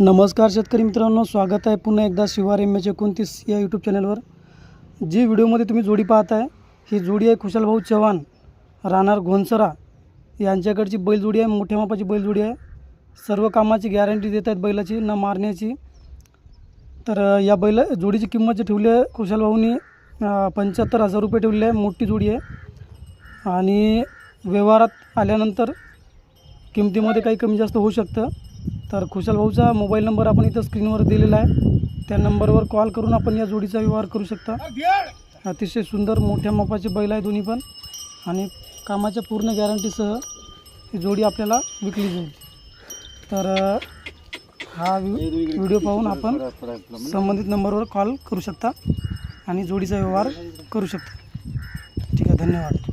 नमस्कार शेतकरी मित्रांनो स्वागत आहे पुन्हा एकदा शिवार एम एच एकोणतीस या यूट्यूब चॅनलवर जी व्हिडिओमध्ये तुम्ही जोडी पाहताय ही जोडी आहे खुशालभाऊ चव्हाण राहणार घोनसरा. यांच्याकडची बैलजोडी आहे मोठ्या मापाची बैलजोडी आहे. सर्व कामाची गॅरंटी देत आहेत बैलाची न मारण्याची. तर या बैल जोडीची किंमत जी ठेवली आहे खुशालभाऊनी पंच्याहत्तर हजार रुपये ठेवली आहे मोठी जोडी आहे. आणि व्यवहारात आल्यानंतर किमतीमध्ये काही कमी जास्त होऊ शकतं. तर खुशाल भाऊचा मोबाईल नंबर आपण इथं स्क्रीनवर दिलेला आहे. त्या नंबरवर कॉल करून आपण या जोडीचा व्यवहार करू शकता. अतिशय सुंदर मोठ्या मापाचे बैल आहे दोन्ही पण. आणि कामाच्या पूर्ण गॅरंटीसह ही जोडी आपल्याला विकली जाईल. तर हा व्हिडिओ पाहून आपण संबंधित नंबरवर कॉल करू शकता आणि जोडीचा व्यवहार करू शकता. ठीक आहे धन्यवाद.